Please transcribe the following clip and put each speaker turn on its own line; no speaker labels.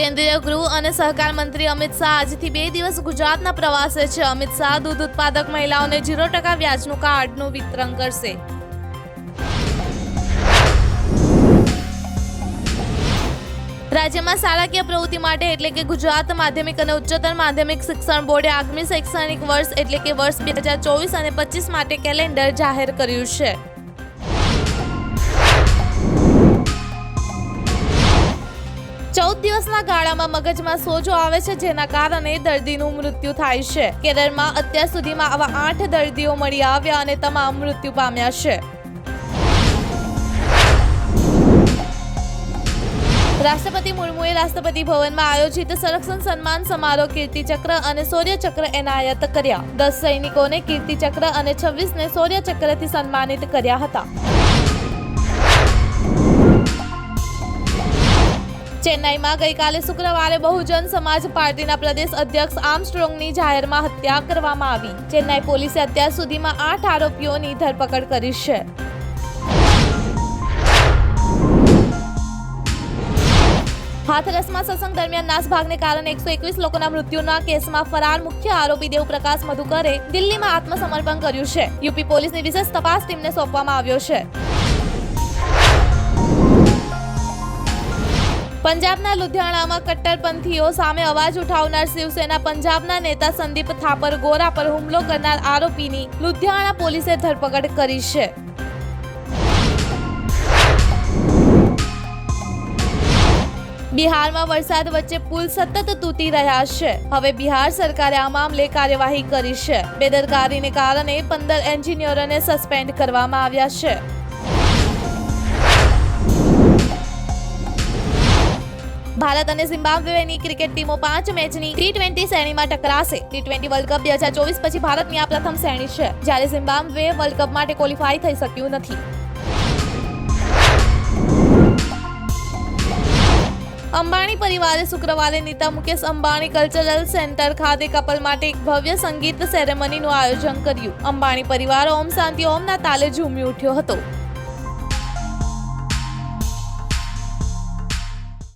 કેન્દ્રીય ગૃહ અને સહકાર મંત્રી અમિત શાહ આજથી બે દિવસ ગુજરાતના પ્રવાસે છે અમિત શાહ દૂધ ઉત્પાદક મહિલાઓને ઝીરો ટકા વ્યાજનું કાર્ડનું વિતરણ કરશે રાજ્યમાં શાળાકીય પ્રવૃત્તિ માટે એટલે કે ગુજરાત માધ્યમિક અને ઉચ્ચતર માધ્યમિક શિક્ષણ બોર્ડે આગામી શૈક્ષણિક વર્ષ એટલે કે વર્ષ બે હજાર ચોવીસ અને પચીસ માટે કેલેન્ડર જાહેર કર્યું છે દિવસના ગાળામાં મગજમાં સોજો આવે છે જેના કારણે દર્દીનું મૃત્યુ થાય છે કેરળમાં અત્યાર સુધીમાં આવા આઠ દર્દીઓ મળી આવ્યા અને તમામ મૃત્યુ પામ્યા છે રાષ્ટ્રપતિ મુર્મુએ રાષ્ટ્રપતિ ભવનમાં આયોજિત સંરક્ષણ સન્માન સમારોહ કીર્તિચક્ર અને શૌર્ય એનાયત કર્યા દસ સૈનિકોને કીર્તિચક્ર અને છવ્વીસને શૌર્ય સન્માનિત કર્યા હતા ચેન્નાઈમાં ગઈકાલે શુક્રવારે બહુજન સમાજ પાર્ટીના પ્રદેશ અધ્યક્ષ આર્મસ્ટ્રોંગની જાહેરમાં હત્યા કરવામાં આવી ચેન્નાઈ પોલીસે અત્યાર સુધીમાં આઠ આરોપીઓની ધરપકડ કરી છે હાથરસમાં સત્સંગ દરમિયાન નાસભાગને કારણે એકસો એકવીસ લોકોના મૃત્યુના કેસમાં ફરાર મુખ્ય આરોપી દેવપ્રકાશ મધુકરે દિલ્હીમાં આત્મસમર્પણ કર્યું છે યુપી પોલીસની વિશેષ તપાસ ટીમને સોંપવામાં આવ્યો છે પંજાબના લુધિયાણામાં કટ્ટરપંથીઓ સામે અવાજ ઉઠાવનાર શિવસેના પંજાબના નેતા સંદીપ થાપર ગોરા પર હુમલો કરનાર આરોપીની લુધિયાણા પોલીસે ધરપકડ કરી છે બિહારમાં વરસાદ વચ્ચે પુલ સતત તૂટી રહ્યા છે હવે બિહાર સરકારે આ મામલે કાર્યવાહી કરી છે બેદરકારીને કારણે પંદર એન્જિનિયરોને સસ્પેન્ડ કરવામાં આવ્યા છે ભારત અને ઝિમ્બાબ્વેની ક્રિકેટ ટીમો પાંચ મેચની ટી ટ્વેન્ટી શ્રેણીમાં ટકરાશે ટી ટ્વેન્ટી વર્લ્ડ કપ બે હજાર ચોવીસ પછી ભારતની આ પ્રથમ શ્રેણી છે જ્યારે ઝિમ્બાબ્વે વર્લ્ડ કપ માટે ક્વોલિફાય થઈ શક્યું નથી અંબાણી પરિવારે શુક્રવારે નીતા મુકેશ અંબાણી કલ્ચરલ સેન્ટર ખાતે કપલ માટે એક ભવ્ય સંગીત સેરેમનીનું આયોજન કર્યું અંબાણી પરિવાર ઓમ શાંતિ ઓમના તાલે ઝૂમી ઉઠ્યો હતો